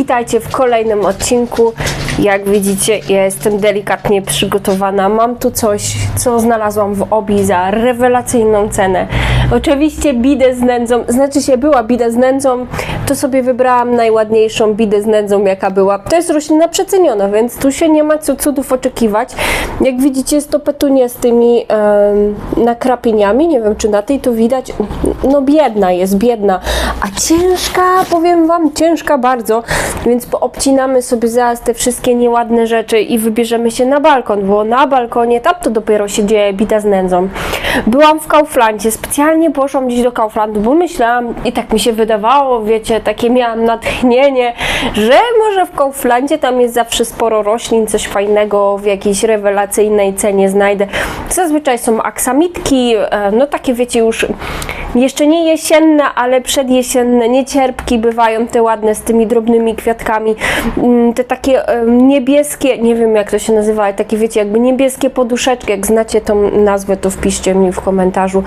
Witajcie w kolejnym odcinku. Jak widzicie, ja jestem delikatnie przygotowana. Mam tu coś, co znalazłam w Obi za rewelacyjną cenę. Oczywiście bidę z nędzą, znaczy się była bida z nędzą, to sobie wybrałam najładniejszą bidę z nędzą, jaka była. To jest roślina przeceniona, więc tu się nie ma co cudów oczekiwać. Jak widzicie, jest to petunia z tymi em, nakrapieniami. Nie wiem, czy na tej to widać. No biedna jest, biedna. A ciężka, powiem Wam, ciężka bardzo. Więc poobcinamy sobie zaraz te wszystkie nieładne rzeczy i wybierzemy się na balkon, bo na balkonie tam to dopiero się dzieje bita z nędzą. Byłam w Kauflandzie, specjalnie poszłam gdzieś do Kauflandu, bo myślałam i tak mi się wydawało, wiecie, takie miałam natchnienie, że może w Kauflandzie tam jest zawsze sporo roślin, coś fajnego w jakiejś rewelacyjnej cenie znajdę. Zazwyczaj są aksamitki, e, no takie wiecie już jeszcze nie jesienne, ale przedjesienne, niecierpki bywają te ładne z tymi drobnymi kwiatkami. Mm, Te takie e, niebieskie, nie wiem jak to się nazywa, ale takie wiecie, jakby niebieskie poduszeczki. Jak znacie tą nazwę, to wpiszcie mi w komentarzu.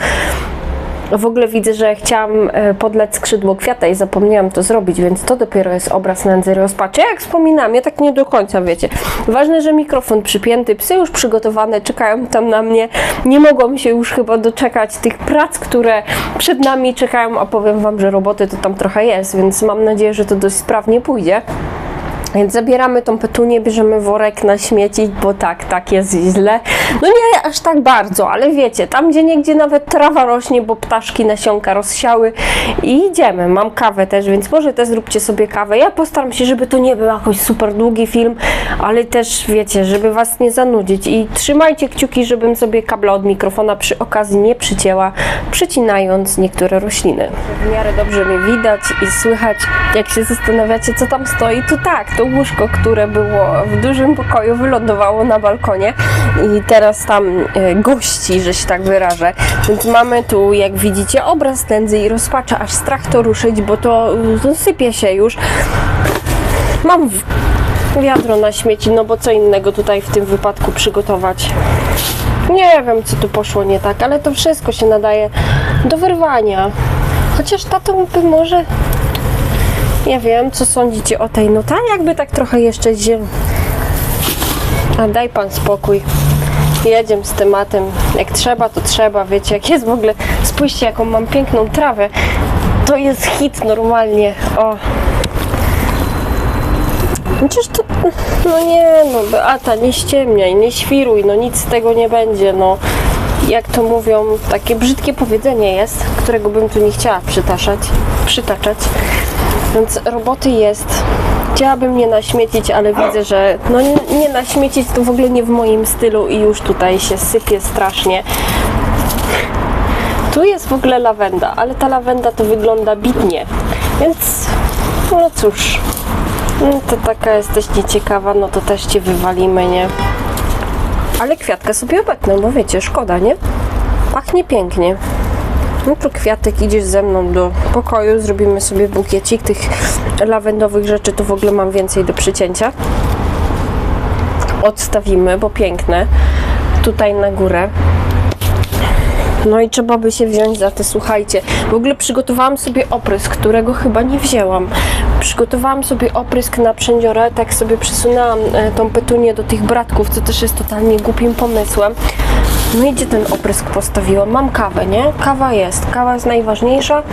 W ogóle widzę, że chciałam e, podleć skrzydło kwiata i zapomniałam to zrobić, więc to dopiero jest obraz nędzy rozpaczy. Jak wspominam, ja tak nie do końca wiecie. Ważne, że mikrofon przypięty, psy już przygotowane, czekają tam na mnie. Nie mogą się już chyba doczekać tych prac, które przed nami czekają, a powiem Wam, że roboty to tam trochę jest, więc mam nadzieję, że to dość sprawnie pójdzie. Więc zabieramy tą petunię, bierzemy worek na śmieci, bo tak, tak jest źle. No nie aż tak bardzo, ale wiecie, tam gdzie niegdzie nawet trawa rośnie, bo ptaszki nasionka rozsiały i idziemy. Mam kawę też, więc może też zróbcie sobie kawę. Ja postaram się, żeby to nie był jakoś super długi film, ale też wiecie, żeby was nie zanudzić i trzymajcie kciuki, żebym sobie kabla od mikrofona przy okazji nie przycięła, przycinając niektóre rośliny. W miarę dobrze mnie widać i słychać, jak się zastanawiacie, co tam stoi, to tak, to łóżko, które było w dużym pokoju, wylądowało na balkonie i teraz tam e, gości, że się tak wyrażę. Więc mamy tu, jak widzicie, obraz nędzy i rozpacza, aż strach to ruszyć, bo to, to sypie się już. Mam wiadro na śmieci, no bo co innego tutaj w tym wypadku przygotować. Nie wiem, co tu poszło nie tak, ale to wszystko się nadaje do wyrwania. Chociaż tatą by może nie wiem, co sądzicie o tej. No ta jakby tak trochę jeszcze ziem. A daj pan spokój. Jedziemy z tematem. Jak trzeba, to trzeba. Wiecie, jak jest w ogóle. Spójrzcie, jaką mam piękną trawę. To jest hit normalnie. O. Chociaż to. No nie, no Beata, nie ściemniaj, nie świruj, no nic z tego nie będzie, no. Jak to mówią, takie brzydkie powiedzenie jest, którego bym tu nie chciała przytaczać. przytaczać. Więc roboty jest. Chciałabym nie naśmiecić, ale widzę, że no nie, nie naśmiecić to w ogóle nie w moim stylu i już tutaj się sypie strasznie. Tu jest w ogóle lawenda, ale ta lawenda to wygląda bitnie. Więc no cóż, no to taka jesteś nieciekawa, no to też cię wywalimy, nie? Ale kwiatka sobie obetnę, bo wiecie, szkoda, nie? Pachnie pięknie. No to kwiatek, idziesz ze mną do pokoju, zrobimy sobie bukiecik tych lawendowych rzeczy, to w ogóle mam więcej do przycięcia. Odstawimy, bo piękne. Tutaj na górę. No i trzeba by się wziąć za te, słuchajcie. W ogóle przygotowałam sobie oprysk, którego chyba nie wzięłam. Przygotowałam sobie oprysk na przędziorę, tak sobie przesunęłam e, tą petunię do tych bratków, co też jest totalnie głupim pomysłem. No i gdzie ten oprysk postawiłam? Mam kawę, nie? Kawa jest. Kawa jest najważniejsza.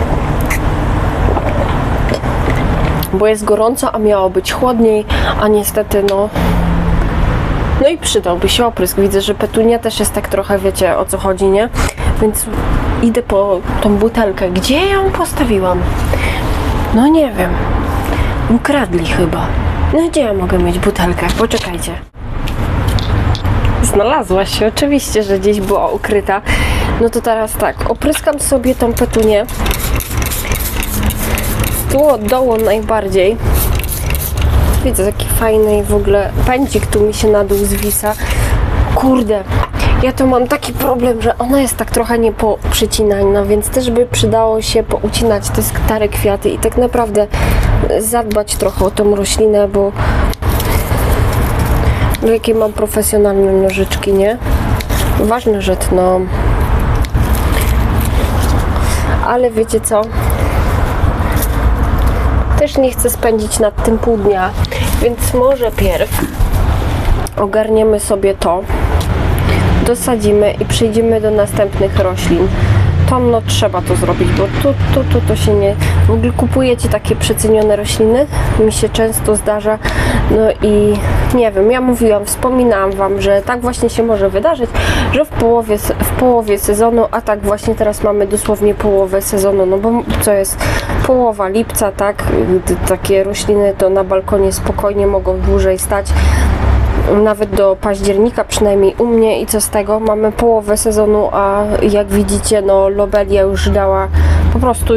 Bo jest gorąco, a miało być chłodniej, a niestety no no i przydałby się oprysk. Widzę, że petunia też jest tak trochę, wiecie o co chodzi, nie? Więc idę po tą butelkę. Gdzie ją postawiłam? No nie wiem. Ukradli chyba. No gdzie ja mogę mieć butelkę? Poczekajcie. Znalazła się, oczywiście, że gdzieś była ukryta. No to teraz tak, opryskam sobie tą petunię. Tu od dołu najbardziej. Widzę, taki fajny w ogóle pędzik tu mi się na dół zwisa. Kurde, ja to mam taki problem, że ona jest tak trochę niepoprzycinana, więc też by przydało się poucinać te stare kwiaty i tak naprawdę zadbać trochę o tą roślinę, bo no jakie mam profesjonalne nożyczki, nie? Ważne, że tną. Ale wiecie co? Też nie chcę spędzić nad tym pół dnia, więc może pierw ogarniemy sobie to, dosadzimy i przejdziemy do następnych roślin. Tam no trzeba to zrobić, bo tu, tu, tu to się nie... W ogóle kupujecie takie przecenione rośliny, mi się często zdarza, no i nie wiem, ja mówiłam, wspominałam Wam, że tak właśnie się może wydarzyć, że w połowie, w połowie sezonu, a tak właśnie teraz mamy dosłownie połowę sezonu, no bo co jest połowa lipca, tak, gdy takie rośliny to na balkonie spokojnie mogą dłużej stać, nawet do października przynajmniej u mnie i co z tego, mamy połowę sezonu, a jak widzicie, no lobelia już dała po prostu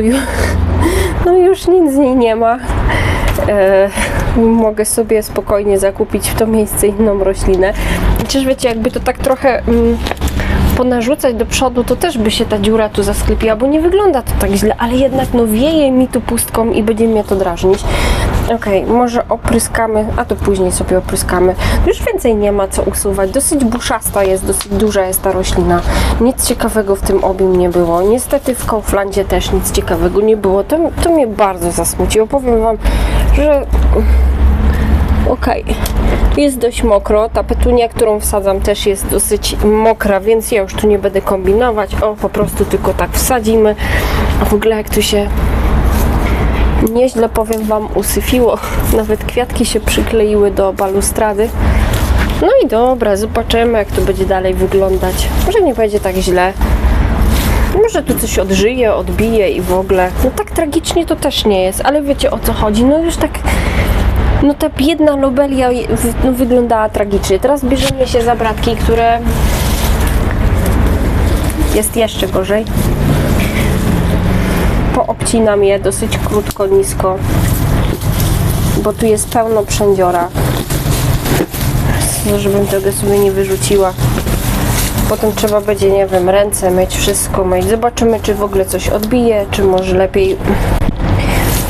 no już nic z niej nie ma. E, mogę sobie spokojnie zakupić w to miejsce inną roślinę. Chociaż wiecie, jakby to tak trochę mm, ponarzucać do przodu, to też by się ta dziura tu zasklepiła, bo nie wygląda to tak źle, ale jednak no wieje mi tu pustką i będzie mnie to drażnić. Okej, może opryskamy, a to później sobie opryskamy. Już więcej nie ma co usuwać. Dosyć buszasta jest, dosyć duża jest ta roślina. Nic ciekawego w tym obium nie było. Niestety w Kauflandzie też nic ciekawego nie było. To, to mnie bardzo zasmuciło. Powiem Wam, że Okej, tu jest dość mokro. Ta petunia, którą wsadzam, też jest dosyć mokra, więc ja już tu nie będę kombinować. O, po prostu tylko tak wsadzimy. A w ogóle jak tu się nieźle, powiem Wam, usyfiło. Nawet kwiatki się przykleiły do balustrady. No i dobra, zobaczymy, jak to będzie dalej wyglądać. Może nie będzie tak źle. Może tu coś odżyje, odbije i w ogóle. No tak tragicznie to też nie jest, ale wiecie o co chodzi. No już tak no ta biedna lobelia no, wyglądała tragicznie. Teraz bierzemy się za bratki, które jest jeszcze gorzej. Poobcinam je dosyć krótko, nisko, bo tu jest pełno przędziora. No, żebym tego sobie nie wyrzuciła. Potem trzeba będzie, nie wiem, ręce myć, wszystko myć. Zobaczymy, czy w ogóle coś odbije, czy może lepiej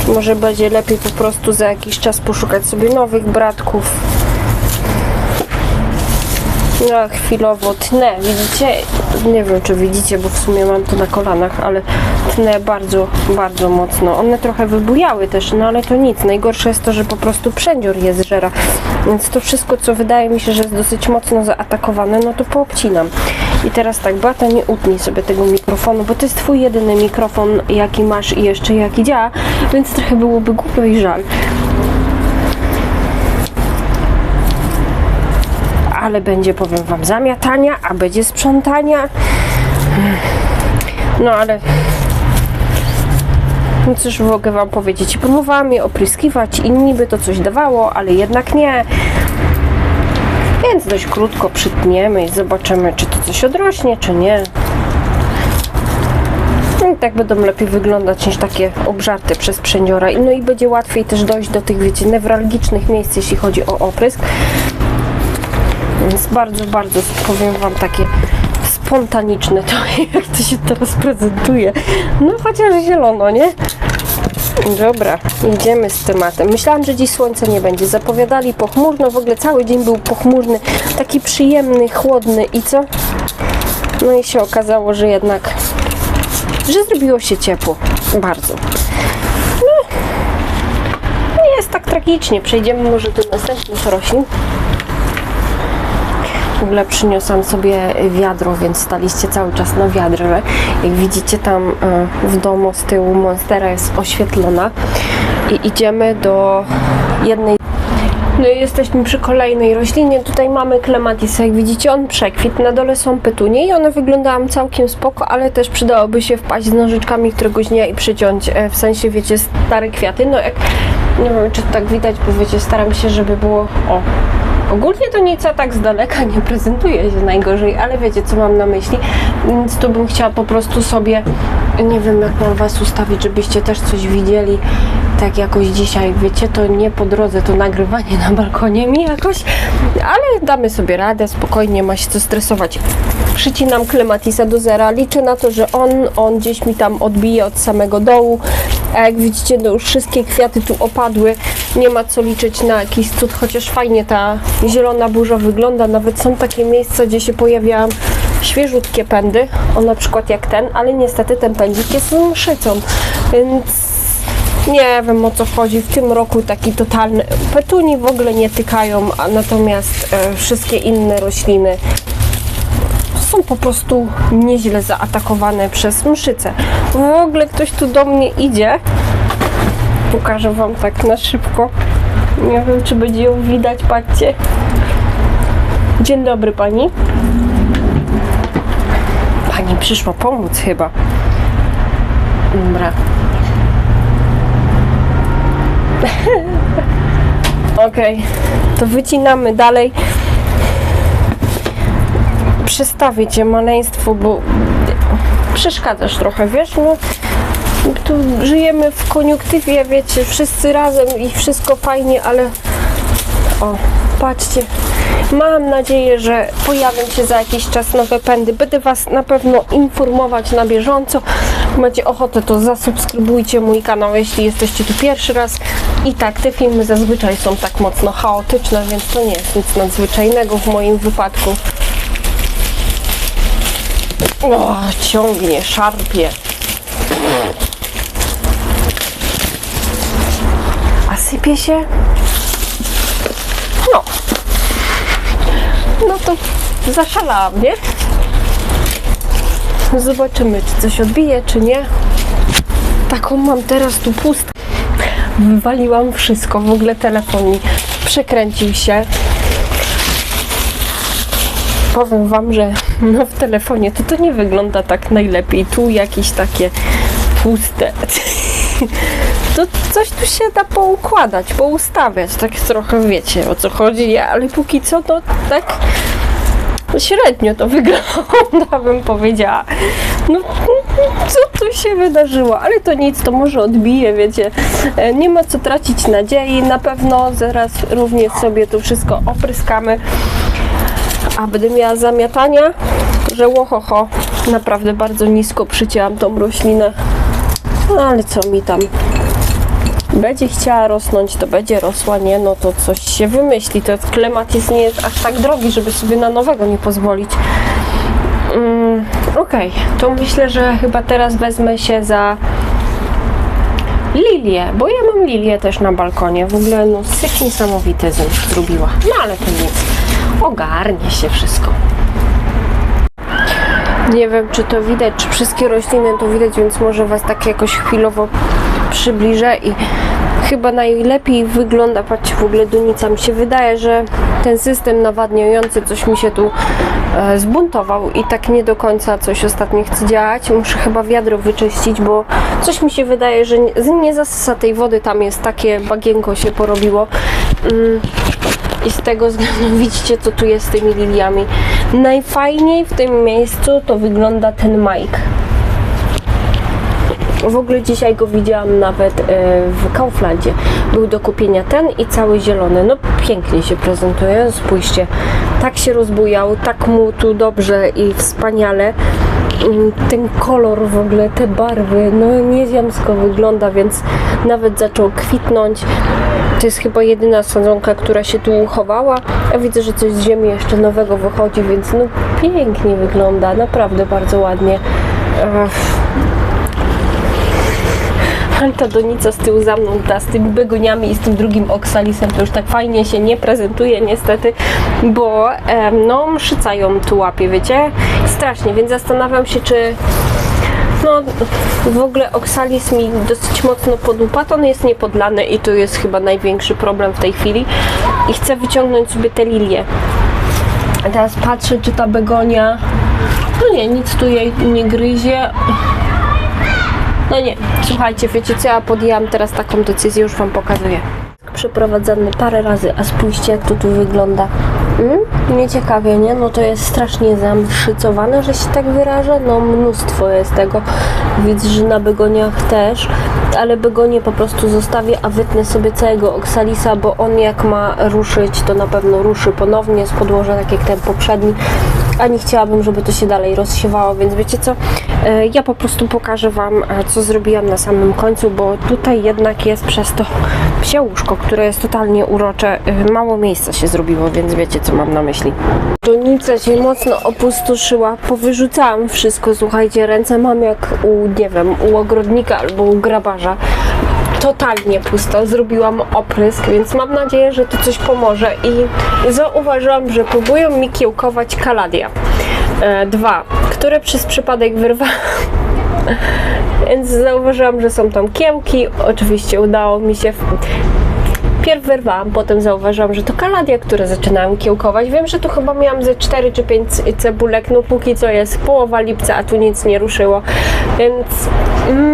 może będzie lepiej po prostu za jakiś czas poszukać sobie nowych bratków. Ja chwilowo tnę, widzicie? Nie wiem, czy widzicie, bo w sumie mam to na kolanach, ale tnę bardzo, bardzo mocno. One trochę wybujały też, no ale to nic. Najgorsze jest to, że po prostu przędzior je zżera. Więc to wszystko, co wydaje mi się, że jest dosyć mocno zaatakowane, no to poobcinam. I teraz tak, Bata, nie utnij sobie tego mikrofonu, bo to jest twój jedyny mikrofon, jaki masz i jeszcze jaki działa, więc trochę byłoby głupio i żal. Ale będzie, powiem Wam, zamiatania, a będzie sprzątania. No ale no cóż mogę Wam powiedzieć, próbowałam je opryskiwać i niby to coś dawało, ale jednak nie. Więc dość krótko przytniemy i zobaczymy, czy to coś odrośnie, czy nie. No i tak będą lepiej wyglądać niż takie obżarte przez przędziora. No i będzie łatwiej też dojść do tych, wiecie, newralgicznych miejsc, jeśli chodzi o oprysk. Więc bardzo, bardzo powiem Wam takie spontaniczne to, jak to się teraz prezentuje. No chociaż zielono, nie? Dobra, idziemy z tematem. Myślałam, że dziś słońca nie będzie. Zapowiadali pochmurno, w ogóle cały dzień był pochmurny, taki przyjemny, chłodny i co? No i się okazało, że jednak, że zrobiło się ciepło. Bardzo. No, nie jest tak tragicznie. Przejdziemy może do następnych roślin. Ogóle przyniosłam sobie wiadro, więc staliście cały czas na wiadrze. Jak widzicie tam e, w domu z tyłu monstera jest oświetlona. I idziemy do jednej no i jesteśmy przy kolejnej roślinie. Tutaj mamy klematisa. Jak widzicie, on przekwit. Na dole są petunie i one wyglądają całkiem spoko, ale też przydałoby się wpaść z nożyczkami któregoś dnia i przyciąć. e, W sensie, wiecie, stare kwiaty. No jak, nie wiem, czy tak widać, bo wiecie, staram się, żeby było... O, Ogólnie to nic tak z daleka nie prezentuje się najgorzej, ale wiecie co mam na myśli, więc tu bym chciała po prostu sobie, nie wiem jak mam Was ustawić, żebyście też coś widzieli, tak jakoś dzisiaj, wiecie, to nie po drodze to nagrywanie na balkonie mi jakoś, ale damy sobie radę, spokojnie, ma się co stresować. Przycinam klematisa do zera, liczę na to, że on, on gdzieś mi tam odbije od samego dołu, a jak widzicie, no już wszystkie kwiaty tu opadły, nie ma co liczyć na jakiś cud, chociaż fajnie ta zielona burza wygląda. Nawet są takie miejsca, gdzie się pojawiają świeżutkie pędy, o na przykład jak ten, ale niestety ten pędzik jest szycą, więc Nie wiem o co chodzi. W tym roku taki totalny. Petuni w ogóle nie tykają, a natomiast e, wszystkie inne rośliny są po prostu nieźle zaatakowane przez mszycę. W ogóle ktoś tu do mnie idzie. Pokażę Wam tak na szybko. Nie wiem, czy będzie ją widać. Patrzcie. Dzień dobry Pani. Pani przyszła pomóc chyba. Dobra. Okej, to wycinamy dalej. Przestawię cię maleństwo, bo przeszkadzasz trochę, wiesz, no tu żyjemy w koniunktywie, wiecie, wszyscy razem i wszystko fajnie, ale o, patrzcie, mam nadzieję, że pojawią się za jakiś czas nowe pędy. Będę Was na pewno informować na bieżąco. Macie ochotę, to zasubskrybujcie mój kanał, jeśli jesteście tu pierwszy raz. I tak, te filmy zazwyczaj są tak mocno chaotyczne, więc to nie jest nic nadzwyczajnego w moim wypadku. O, ciągnie, szarpie. A sypie się? No. No to zaszalałam, nie? Zobaczymy, czy coś odbije, czy nie. Taką mam teraz tu pustkę. Wywaliłam wszystko, w ogóle telefon mi przekręcił się. Powiem Wam, że no w telefonie to to nie wygląda tak najlepiej. Tu jakieś takie puste. To coś tu się da poukładać, poustawiać, tak trochę wiecie o co chodzi, ale póki co to tak średnio to wygląda, bym powiedziała. No, co tu się wydarzyło? Ale to nic, to może odbije, wiecie. E, Nie ma co tracić nadziei, na pewno zaraz również sobie to wszystko opryskamy. A będę miała zamiatania, że łohoho, naprawdę bardzo nisko przycięłam tą roślinę. No ale co mi tam? Będzie chciała rosnąć, to będzie rosła, nie? No to coś się wymyśli. To klematis nie jest aż tak drogi, żeby sobie na nowego nie pozwolić. Mm, Okej, to myślę, że chyba teraz wezmę się za lilię, bo ja mam lilię też na balkonie. W ogóle no syk niesamowity zrobiła. No ale to nic. Ogarnie się wszystko. Nie wiem, czy to widać, czy wszystkie rośliny to widać, więc może Was tak jakoś chwilowo przybliżę i chyba najlepiej wygląda, patrzcie, w ogóle dunica, mi się wydaje, że ten system nawadniający coś mi się tu e, zbuntował i tak nie do końca coś ostatnio chce działać. Muszę chyba wiadro wyczyścić, bo coś mi się wydaje, że nie, nie zasysa tej wody, tam jest takie bagienko się porobiło. Mm. I z tego względu widzicie, co tu jest z tymi liliami. Najfajniej w tym miejscu to wygląda ten Mike. W ogóle dzisiaj go widziałam nawet e, w Kauflandzie. Był do kupienia ten i cały zielony. No pięknie się prezentuje, spójrzcie. Tak się rozbujał, tak mu tu dobrze i wspaniale. Mm, Ten kolor w ogóle, te barwy, no nieziemsko wygląda, więc nawet zaczął kwitnąć. To jest chyba jedyna sadzonka, która się tu uchowała. Ja widzę, że coś z ziemi jeszcze nowego wychodzi, więc no pięknie wygląda, naprawdę bardzo ładnie. Ech. Ta donica z tyłu za mną, ta z tymi begoniami i z tym drugim oksalisem, to już tak fajnie się nie prezentuje niestety, bo no mszyca ją tu łapie, wiecie? Strasznie, więc zastanawiam się, czy no w ogóle oksalis mi dosyć mocno podupadł, on jest niepodlany i to jest chyba największy problem w tej chwili i chcę wyciągnąć sobie te lilie. Teraz patrzę, czy ta begonia, no nie, nic tu jej nie gryzie. No nie, słuchajcie, wiecie co, ja podjęłam teraz taką decyzję, już Wam pokazuję. Przeprowadzany parę razy, a spójrzcie jak to tu wygląda. Mm? Nieciekawie, nie? No to jest strasznie zamszycowane, że się tak wyrażę. No mnóstwo jest tego. Widzę, że na begoniach też, ale begonie po prostu zostawię, a wytnę sobie całego oksalisa, bo on jak ma ruszyć, to na pewno ruszy ponownie z podłoża, tak jak ten poprzedni a nie chciałabym, żeby to się dalej rozsiewało, więc wiecie co, E, ja po prostu pokażę Wam, e, co zrobiłam na samym końcu, bo tutaj jednak jest przez to psie łóżko, które jest totalnie urocze, E, mało miejsca się zrobiło, więc wiecie, co mam na myśli. Donica się mocno opustoszyła, powyrzucałam wszystko, słuchajcie, ręce mam jak u, nie wiem, u ogrodnika albo u grabarza. Totalnie pusto. Zrobiłam oprysk, więc mam nadzieję, że to coś pomoże. I zauważyłam, że próbują mi kiełkować kaladia. E, dwa, które przez przypadek wyrwałam. Więc zauważyłam, że są tam kiełki. Oczywiście udało mi się. Pierw wyrwałam, potem zauważyłam, że to kaladia, które zaczynają kiełkować. Wiem, że tu chyba miałam ze 4 czy 5 cebulek, no póki co jest połowa lipca, a tu nic nie ruszyło. Więc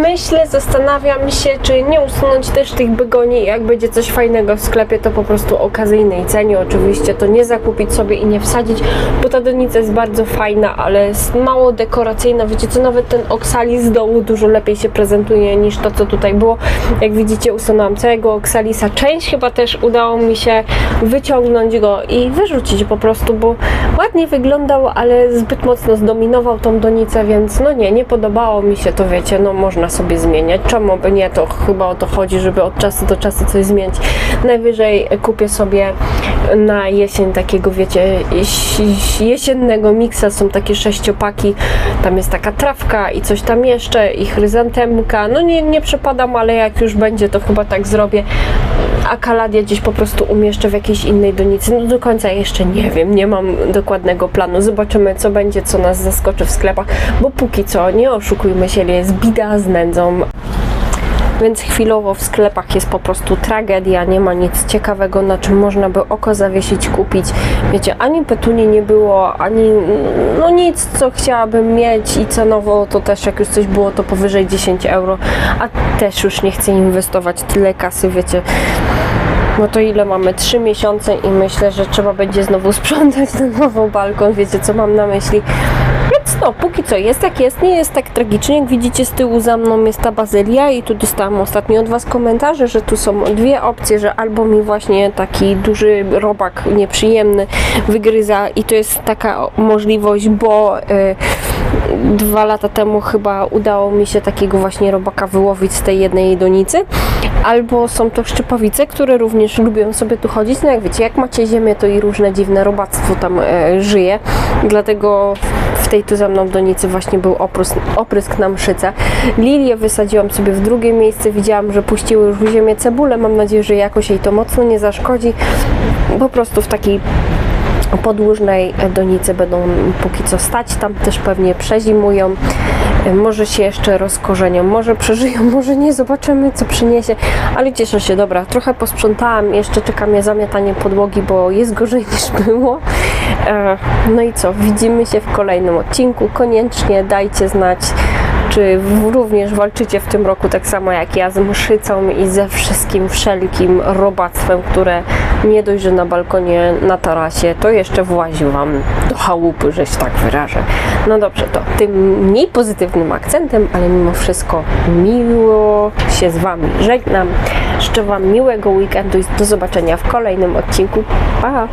myślę, zastanawiam się, czy nie usunąć też tych begoni. Jak będzie coś fajnego w sklepie, to po prostu okazyjnej cenie. Oczywiście to nie zakupić sobie i nie wsadzić, bo ta donica jest bardzo fajna, ale jest mało dekoracyjna. Wiecie co, nawet ten oksalis z dołu dużo lepiej się prezentuje niż to, co tutaj było. Jak widzicie, usunęłam całego oksalisa. Część chyba też udało mi się wyciągnąć go i wyrzucić po prostu, bo ładnie wyglądał, ale zbyt mocno zdominował tą donicę, więc no nie, nie podobało mi się to, wiecie, no można sobie zmieniać. Czemu by nie? To chyba o to chodzi, żeby od czasu do czasu coś zmienić. Najwyżej kupię sobie na jesień takiego, wiecie, jesiennego miksa. Są takie sześciopaki, tam jest taka trawka i coś tam jeszcze i chryzantemka. No nie, nie przepadam, ale jak już będzie, to chyba tak zrobię. A kaladia gdzieś po prostu umieszczę w jakiejś innej donicy. No do końca jeszcze nie wiem, nie mam dokładnego planu. Zobaczymy, co będzie, co nas zaskoczy w sklepach, bo póki co, nie oszukujmy się, jest bida z nędzą. Więc chwilowo w sklepach jest po prostu tragedia, nie ma nic ciekawego, na czym można by oko zawiesić, kupić. Wiecie, ani petuni nie było, ani no nic, co chciałabym mieć i cenowo to też jak już coś było, to powyżej 10 euro, a też już nie chcę inwestować tyle kasy, wiecie. No to ile mamy? 3 miesiące i myślę, że trzeba będzie znowu sprzątać ten nowy balkon, wiecie co mam na myśli. No, póki co jest jak jest, nie jest tak tragicznie. Jak widzicie z tyłu za mną jest ta bazylia i tu dostałam ostatnio od Was komentarze, że tu są dwie opcje, że albo mi właśnie taki duży robak nieprzyjemny wygryza i to jest taka możliwość, bo y, dwa lata temu chyba udało mi się takiego właśnie robaka wyłowić z tej jednej donicy. Albo są to szczypowice, które również lubią sobie tu chodzić. No jak wiecie, jak macie ziemię, to i różne dziwne robactwo tam e, żyje. Dlatego tej tu za mną donicy właśnie był oprysk, oprysk na mszyce. Lilię wysadziłam sobie w drugie miejsce. Widziałam, że puściły już w ziemię cebulę. Mam nadzieję, że jakoś jej to mocno nie zaszkodzi. Po prostu w takiej podłużnej donicy będą póki co stać, tam też pewnie przezimują, E, może się jeszcze rozkorzenią, może przeżyją, może nie, zobaczymy co przyniesie, ale cieszę się, dobra, trochę posprzątałam, jeszcze czeka mnie zamiatanie podłogi, bo jest gorzej niż było. E, No i co, widzimy się w kolejnym odcinku, koniecznie dajcie znać, czy również walczycie w tym roku tak samo jak ja z mszycą i ze wszystkim wszelkim robactwem, które nie dość, że na balkonie, na tarasie, to jeszcze włazi Wam do chałupy, że się tak wyrażę. No dobrze, to tym mniej pozytywnym akcentem, ale mimo wszystko miło się z Wami żegnam. Życzę Wam miłego weekendu i do zobaczenia w kolejnym odcinku. Pa!